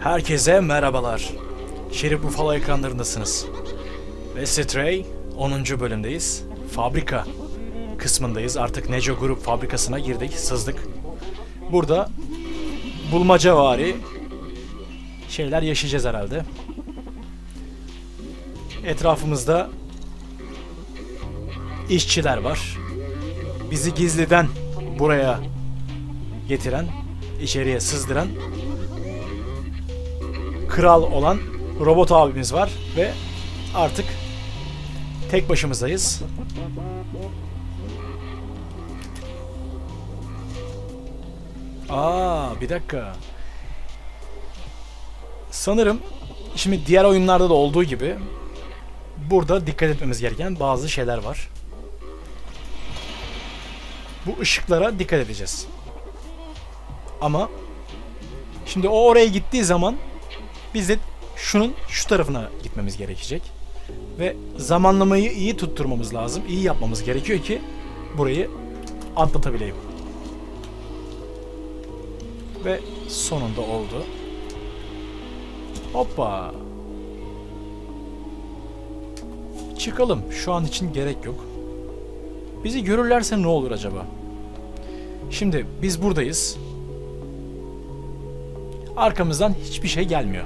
Herkese merhabalar. Şerif Bufalo ekranlarındasınız. Ve Stray 10. bölümdeyiz. Fabrika kısmındayız. Artık Neco Grup fabrikasına girdik, sızdık. Burada bulmacavari şeyler yaşayacağız herhalde. Etrafımızda işçiler var. Bizi gizliden buraya getiren, içeriye sızdıran kral olan robot abimiz var ve artık tek başımızdayız. Aa, bir dakika. Sanırım şimdi diğer oyunlarda da olduğu gibi burada dikkat etmemiz gereken bazı şeyler var. Bu ışıklara dikkat edeceğiz. Ama şimdi o oraya gittiği zaman biz de şunun şu tarafına gitmemiz gerekecek. Ve zamanlamayı iyi tutturmamız lazım. iyi yapmamız gerekiyor ki burayı atlatabileyim. Ve sonunda oldu. Hoppa. Çıkalım. Şu an için gerek yok. Bizi görürlerse ne olur acaba? Şimdi biz buradayız. Arkamızdan hiçbir şey gelmiyor.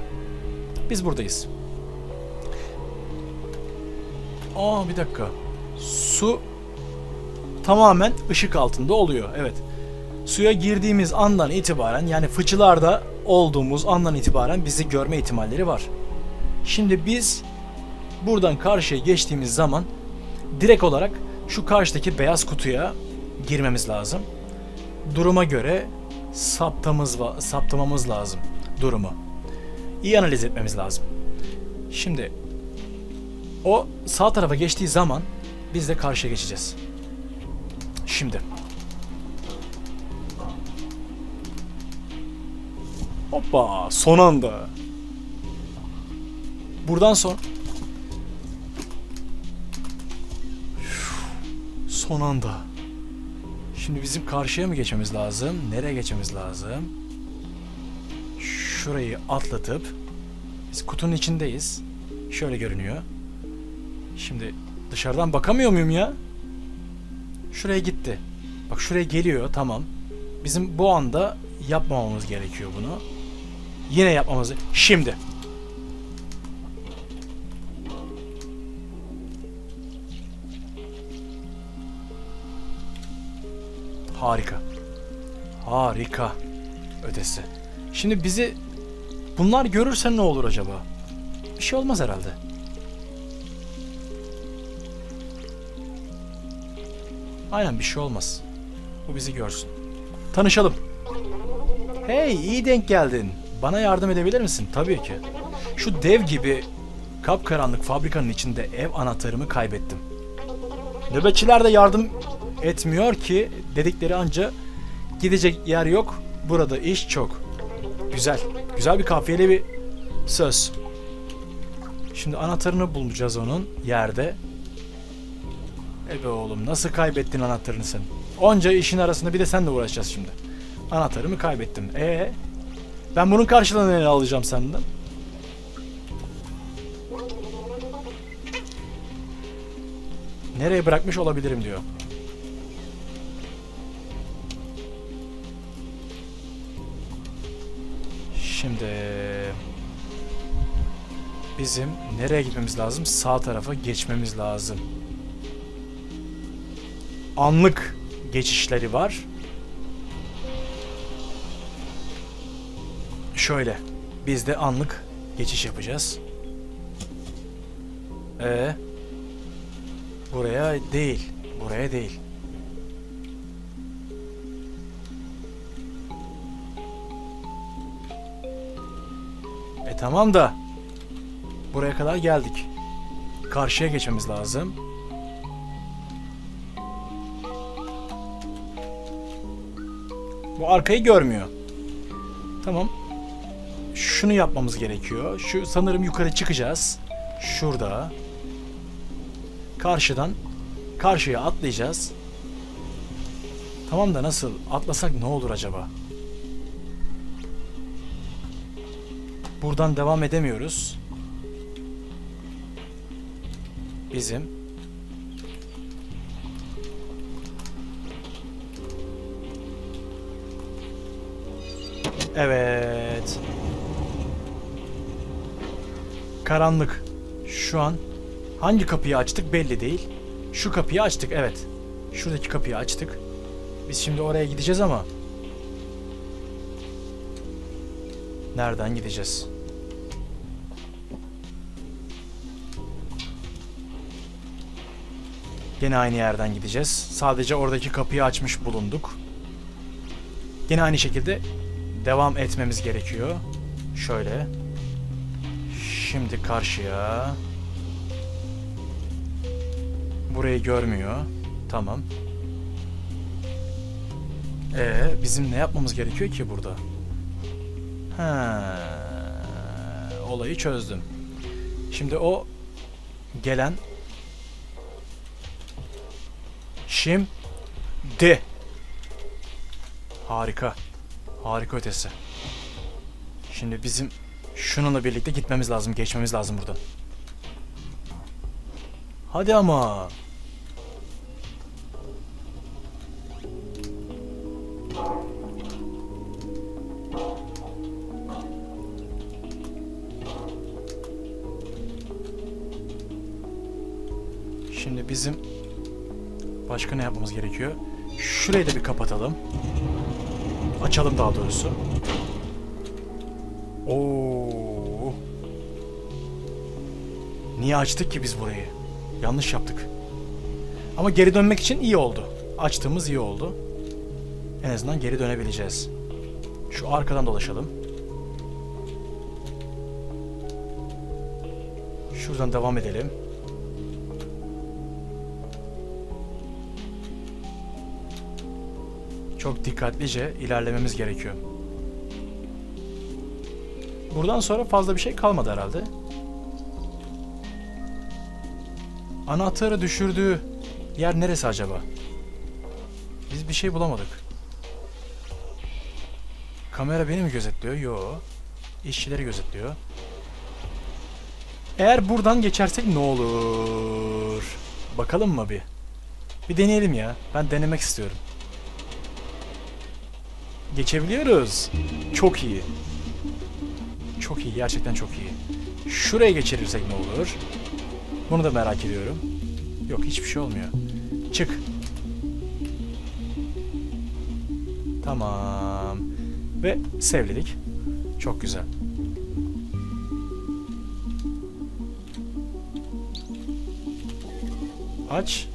Biz buradayız. Aa bir dakika. Su tamamen ışık altında oluyor. Evet. Suya girdiğimiz andan itibaren yani fıçılarda olduğumuz andan itibaren bizi görme ihtimalleri var. Şimdi biz buradan karşıya geçtiğimiz zaman direkt olarak şu karşıdaki beyaz kutuya girmemiz lazım. Duruma göre saptamız saptamamız lazım durumu. İyi analiz etmemiz lazım. Şimdi o sağ tarafa geçtiği zaman biz de karşıya geçeceğiz. Şimdi. Hoppa son anda. Buradan son son anda. Şimdi bizim karşıya mı geçmemiz lazım? Nereye geçmemiz lazım? Şurayı atlatıp biz kutunun içindeyiz. Şöyle görünüyor. Şimdi dışarıdan bakamıyor muyum ya? Şuraya gitti. Bak şuraya geliyor tamam. Bizim bu anda yapmamamız gerekiyor bunu. Yine yapmamız. Şimdi. Harika. Harika. Ötesi. Şimdi bizi bunlar görürse ne olur acaba? Bir şey olmaz herhalde. Aynen bir şey olmaz. Bu bizi görsün. Tanışalım. Hey iyi denk geldin. Bana yardım edebilir misin? Tabii ki. Şu dev gibi kapkaranlık fabrikanın içinde ev anahtarımı kaybettim. Nöbetçiler de yardım etmiyor ki dedikleri anca gidecek yer yok. Burada iş çok. Güzel. Güzel bir kafiyeli bir söz. Şimdi anahtarını bulacağız onun yerde. E be oğlum nasıl kaybettin anahtarını sen? Onca işin arasında bir de senle uğraşacağız şimdi. Anahtarımı kaybettim. E ben bunun karşılığını ne alacağım senden? Nereye bırakmış olabilirim diyor. Şimdi bizim nereye gitmemiz lazım? Sağ tarafa geçmemiz lazım. Anlık geçişleri var. Şöyle. Biz de anlık geçiş yapacağız. Ee, buraya değil. Buraya değil. Tamam da buraya kadar geldik. Karşıya geçmemiz lazım. Bu arkayı görmüyor. Tamam. Şunu yapmamız gerekiyor. Şu sanırım yukarı çıkacağız. Şurada. Karşıdan karşıya atlayacağız. Tamam da nasıl? Atlasak ne olur acaba? Buradan devam edemiyoruz. Bizim Evet. Karanlık. Şu an hangi kapıyı açtık belli değil. Şu kapıyı açtık evet. Şuradaki kapıyı açtık. Biz şimdi oraya gideceğiz ama nereden gideceğiz? Gene aynı yerden gideceğiz. Sadece oradaki kapıyı açmış bulunduk. Gene aynı şekilde devam etmemiz gerekiyor. Şöyle. Şimdi karşıya. Burayı görmüyor. Tamam. Ee, bizim ne yapmamız gerekiyor ki burada? Ha, olayı çözdüm. Şimdi o gelen şimdi harika. Harika ötesi. Şimdi bizim şununla birlikte gitmemiz lazım, geçmemiz lazım buradan. Hadi ama. Şimdi bizim başka ne yapmamız gerekiyor? Şurayı da bir kapatalım. Açalım daha doğrusu. Oo. Niye açtık ki biz burayı? Yanlış yaptık. Ama geri dönmek için iyi oldu. Açtığımız iyi oldu. En azından geri dönebileceğiz. Şu arkadan dolaşalım. Şuradan devam edelim. Çok dikkatlice ilerlememiz gerekiyor. Buradan sonra fazla bir şey kalmadı herhalde. Anahtarı düşürdüğü yer neresi acaba? Biz bir şey bulamadık. Kamera beni mi gözetliyor? Yo. İşçileri gözetliyor. Eğer buradan geçersek ne olur? Bakalım mı bir? Bir deneyelim ya. Ben denemek istiyorum. Geçebiliyoruz. Çok iyi. Çok iyi. Gerçekten çok iyi. Şuraya geçirirsek ne olur? Bunu da merak ediyorum. Yok hiçbir şey olmuyor. Çık. Tamam. Ve sevledik. Çok güzel. Aç.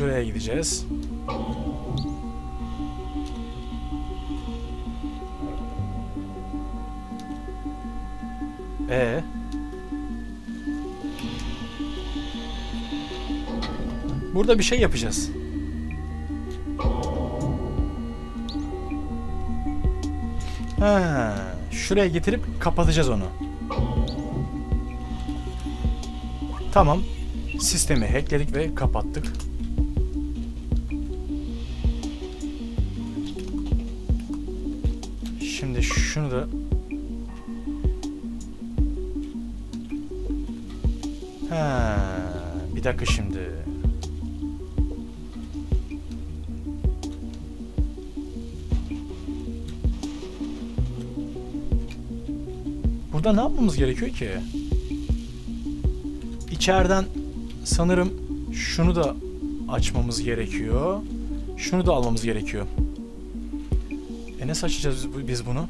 Şuraya gideceğiz. Ee? Burada bir şey yapacağız. Ha, şuraya getirip kapatacağız onu. Tamam. Sistemi hackledik ve kapattık. Şunu da Ha, bir dakika şimdi. Burada ne yapmamız gerekiyor ki? İçeriden sanırım şunu da açmamız gerekiyor. Şunu da almamız gerekiyor. E nasıl açacağız biz bu- biz bunu?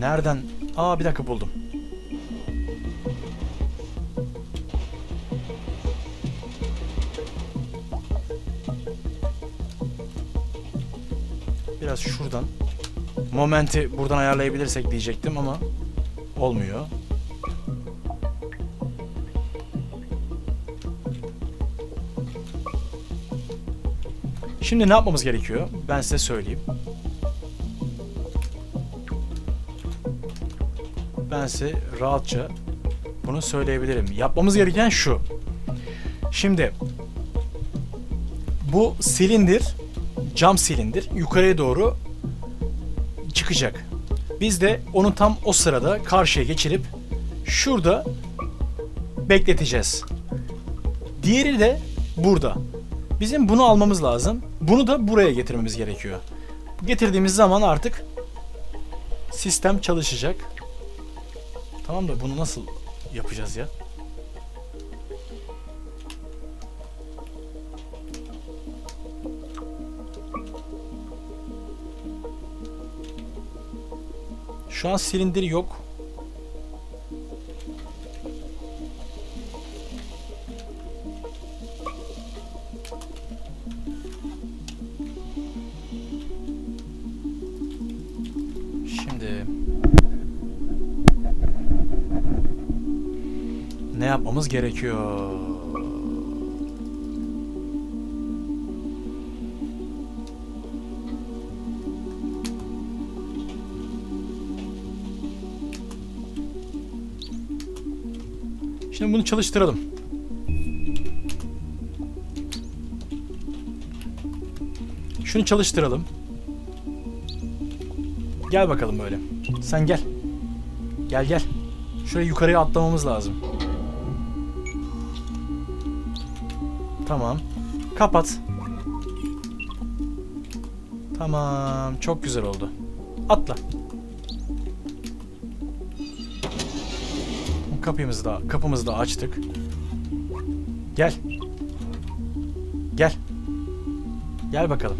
Nereden? Aa bir dakika buldum. Biraz şuradan. Momenti buradan ayarlayabilirsek diyecektim ama olmuyor. Şimdi ne yapmamız gerekiyor? Ben size söyleyeyim. Ben size rahatça bunu söyleyebilirim. Yapmamız gereken şu. Şimdi bu silindir cam silindir yukarıya doğru çıkacak. Biz de onu tam o sırada karşıya geçirip şurada bekleteceğiz. Diğeri de burada. Bizim bunu almamız lazım. Bunu da buraya getirmemiz gerekiyor. Getirdiğimiz zaman artık sistem çalışacak. Tamam da bunu nasıl yapacağız ya? Şu an silindir yok. Yapmamız gerekiyor? Şimdi bunu çalıştıralım. Şunu çalıştıralım. Gel bakalım böyle. Sen gel. Gel gel. Şuraya yukarıya atlamamız lazım. Tamam. Kapat. Tamam. Çok güzel oldu. Atla. Kapımızı da kapımızı da açtık. Gel. Gel. Gel bakalım.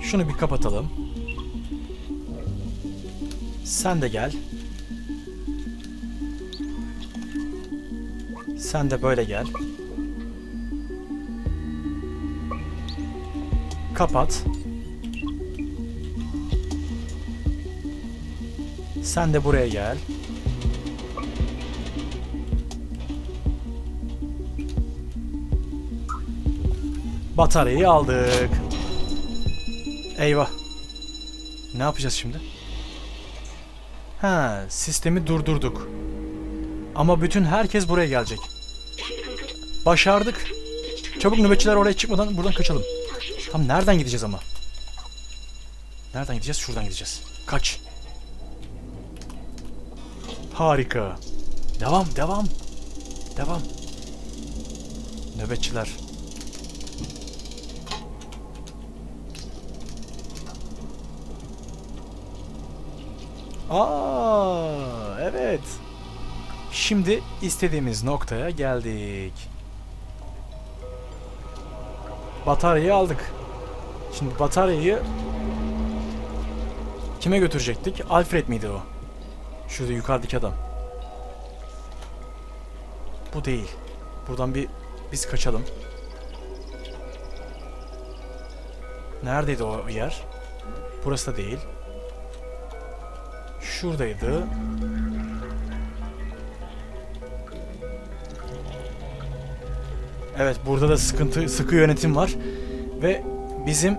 Şunu bir kapatalım. Sen de gel. Sen de böyle gel. Kapat. Sen de buraya gel. Bataryayı aldık. Eyvah. Ne yapacağız şimdi? Ha, sistemi durdurduk. Ama bütün herkes buraya gelecek. Başardık. Çabuk nöbetçiler oraya çıkmadan buradan kaçalım. Tam nereden gideceğiz ama? Nereden gideceğiz? Şuradan gideceğiz. Kaç. Harika. Devam, devam. Devam. Nöbetçiler. Aa, evet. Şimdi istediğimiz noktaya geldik. Bataryayı aldık. Şimdi bataryayı kime götürecektik? Alfred miydi o? Şurada yukarıdaki adam. Bu değil. Buradan bir biz kaçalım. Neredeydi o yer? Burası da değil. Şuradaydı. Evet burada da sıkıntı sıkı yönetim var ve bizim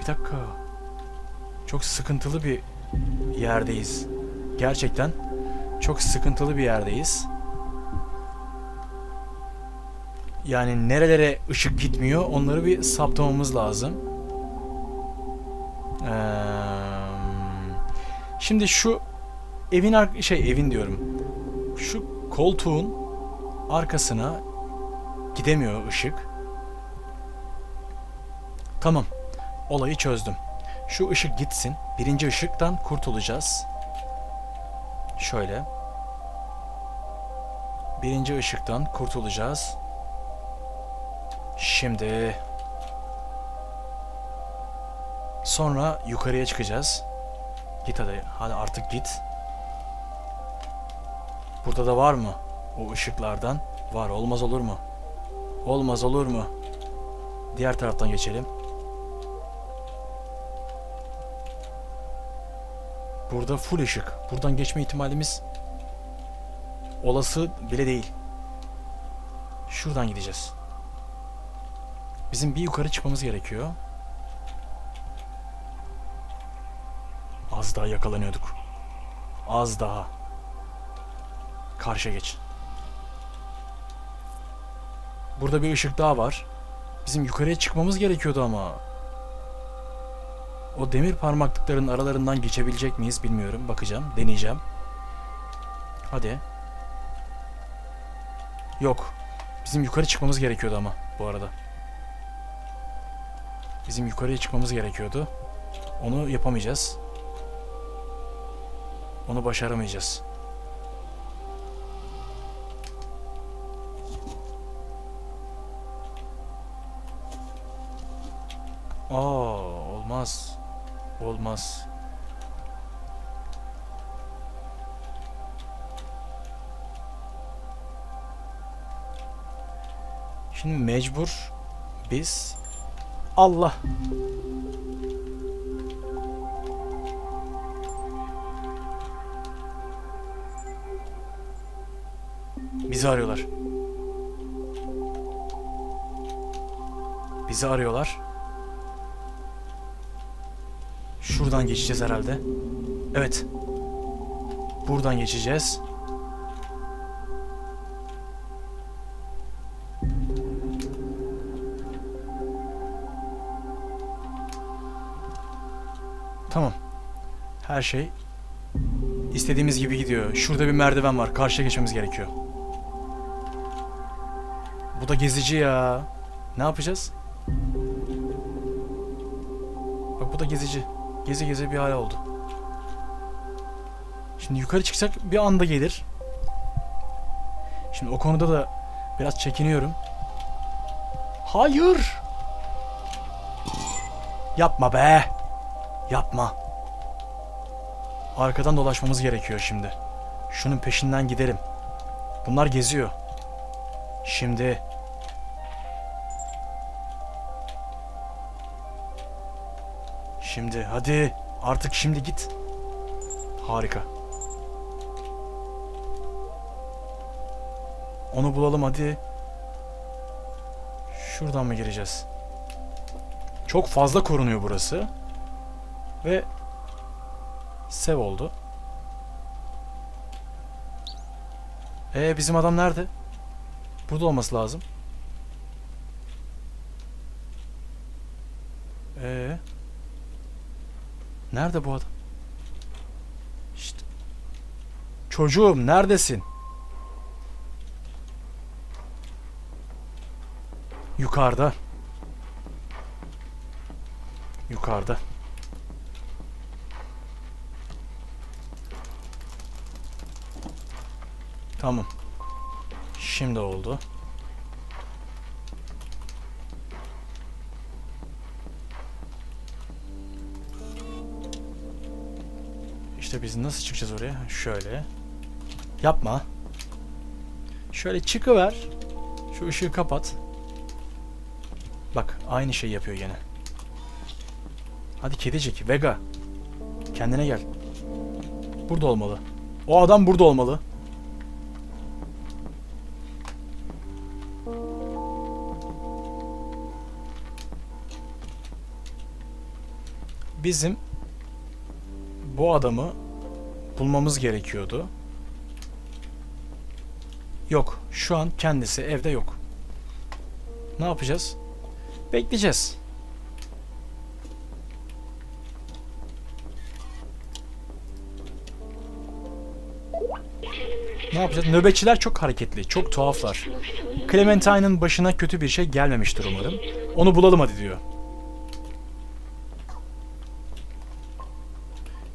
bir dakika çok sıkıntılı bir yerdeyiz. Gerçekten çok sıkıntılı bir yerdeyiz. Yani nerelere ışık gitmiyor onları bir saptamamız lazım. Şimdi şu evin şey evin diyorum. Şu koltuğun arkasına gidemiyor ışık. Tamam. Olayı çözdüm. Şu ışık gitsin. Birinci ışıktan kurtulacağız. Şöyle. Birinci ışıktan kurtulacağız. Şimdi sonra yukarıya çıkacağız. Git hadi. Hadi artık git. Burada da var mı? O ışıklardan. Var. Olmaz olur mu? Olmaz olur mu? Diğer taraftan geçelim. Burada full ışık. Buradan geçme ihtimalimiz olası bile değil. Şuradan gideceğiz. Bizim bir yukarı çıkmamız gerekiyor. Az daha yakalanıyorduk. Az daha. Karşıya geç. Burada bir ışık daha var. Bizim yukarıya çıkmamız gerekiyordu ama. O demir parmaklıkların aralarından geçebilecek miyiz bilmiyorum. Bakacağım, deneyeceğim. Hadi. Yok. Bizim yukarı çıkmamız gerekiyordu ama bu arada. Bizim yukarıya çıkmamız gerekiyordu. Onu yapamayacağız. Onu başaramayacağız. Aa, olmaz. Olmaz. Şimdi mecbur biz Allah Bizi arıyorlar. Bizi arıyorlar. Şuradan geçeceğiz herhalde. Evet. Buradan geçeceğiz. Tamam. Her şey istediğimiz gibi gidiyor. Şurada bir merdiven var. Karşıya geçmemiz gerekiyor. Bu da gezici ya. Ne yapacağız? Bak bu da gezici. Gezi gezi bir hal oldu. Şimdi yukarı çıksak bir anda gelir. Şimdi o konuda da biraz çekiniyorum. Hayır. Yapma be. Yapma. Arkadan dolaşmamız gerekiyor şimdi. Şunun peşinden gidelim. Bunlar geziyor. Şimdi. Şimdi hadi. Artık şimdi git. Harika. Onu bulalım hadi. Şuradan mı gireceğiz? Çok fazla korunuyor burası. Ve sev oldu. Ee bizim adam nerede? Burada olması lazım. Ee Nerede bu adam? İşte. Çocuğum neredesin? Yukarıda. Yukarıda. Tamam. Şimdi oldu. İşte biz nasıl çıkacağız oraya? Şöyle. Yapma. Şöyle çıkıver. Şu ışığı kapat. Bak aynı şeyi yapıyor gene. Hadi kedicik. Vega. Kendine gel. Burada olmalı. O adam burada olmalı. Bizim bu adamı bulmamız gerekiyordu. Yok. Şu an kendisi evde yok. Ne yapacağız? Bekleyeceğiz. Ne yapacağız? Nöbetçiler çok hareketli, çok tuhaflar. Clementine'ın başına kötü bir şey gelmemiştir umarım. Onu bulalım hadi diyor.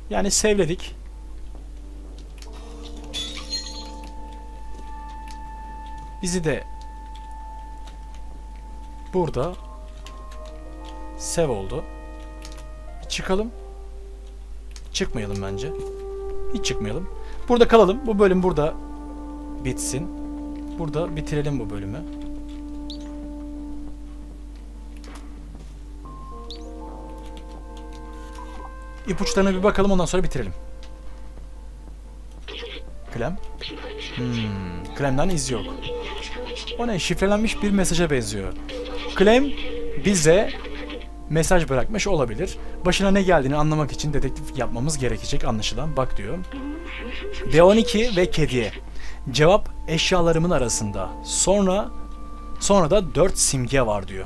Yani sevledik. Bizi de burada sev oldu. Çıkalım. Çıkmayalım bence. Hiç çıkmayalım. Burada kalalım. Bu bölüm burada bitsin. Burada bitirelim bu bölümü. İpuçlarına bir bakalım ondan sonra bitirelim. Clem? Hmm, Clem'den iz yok. O ne? Şifrelenmiş bir mesaja benziyor. Clem, bize mesaj bırakmış olabilir. Başına ne geldiğini anlamak için dedektif yapmamız gerekecek anlaşılan. Bak diyor. D12 ve kediye. Cevap eşyalarımın arasında. Sonra sonra da 4 simge var diyor.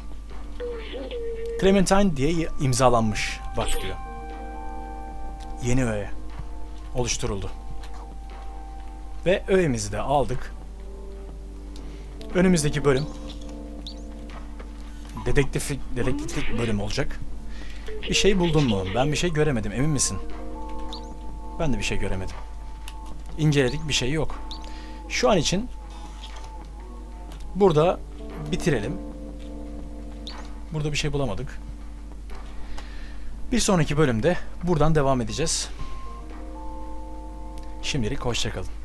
Clementine diye imzalanmış. Bak diyor. Yeni öğe oluşturuldu. Ve öğemizi de aldık. Önümüzdeki bölüm dedektiflik, dedektiflik bölüm olacak. Bir şey buldun mu? Ben bir şey göremedim. Emin misin? Ben de bir şey göremedim. İnceledik bir şey yok. Şu an için burada bitirelim. Burada bir şey bulamadık. Bir sonraki bölümde buradan devam edeceğiz. Şimdilik hoşçakalın.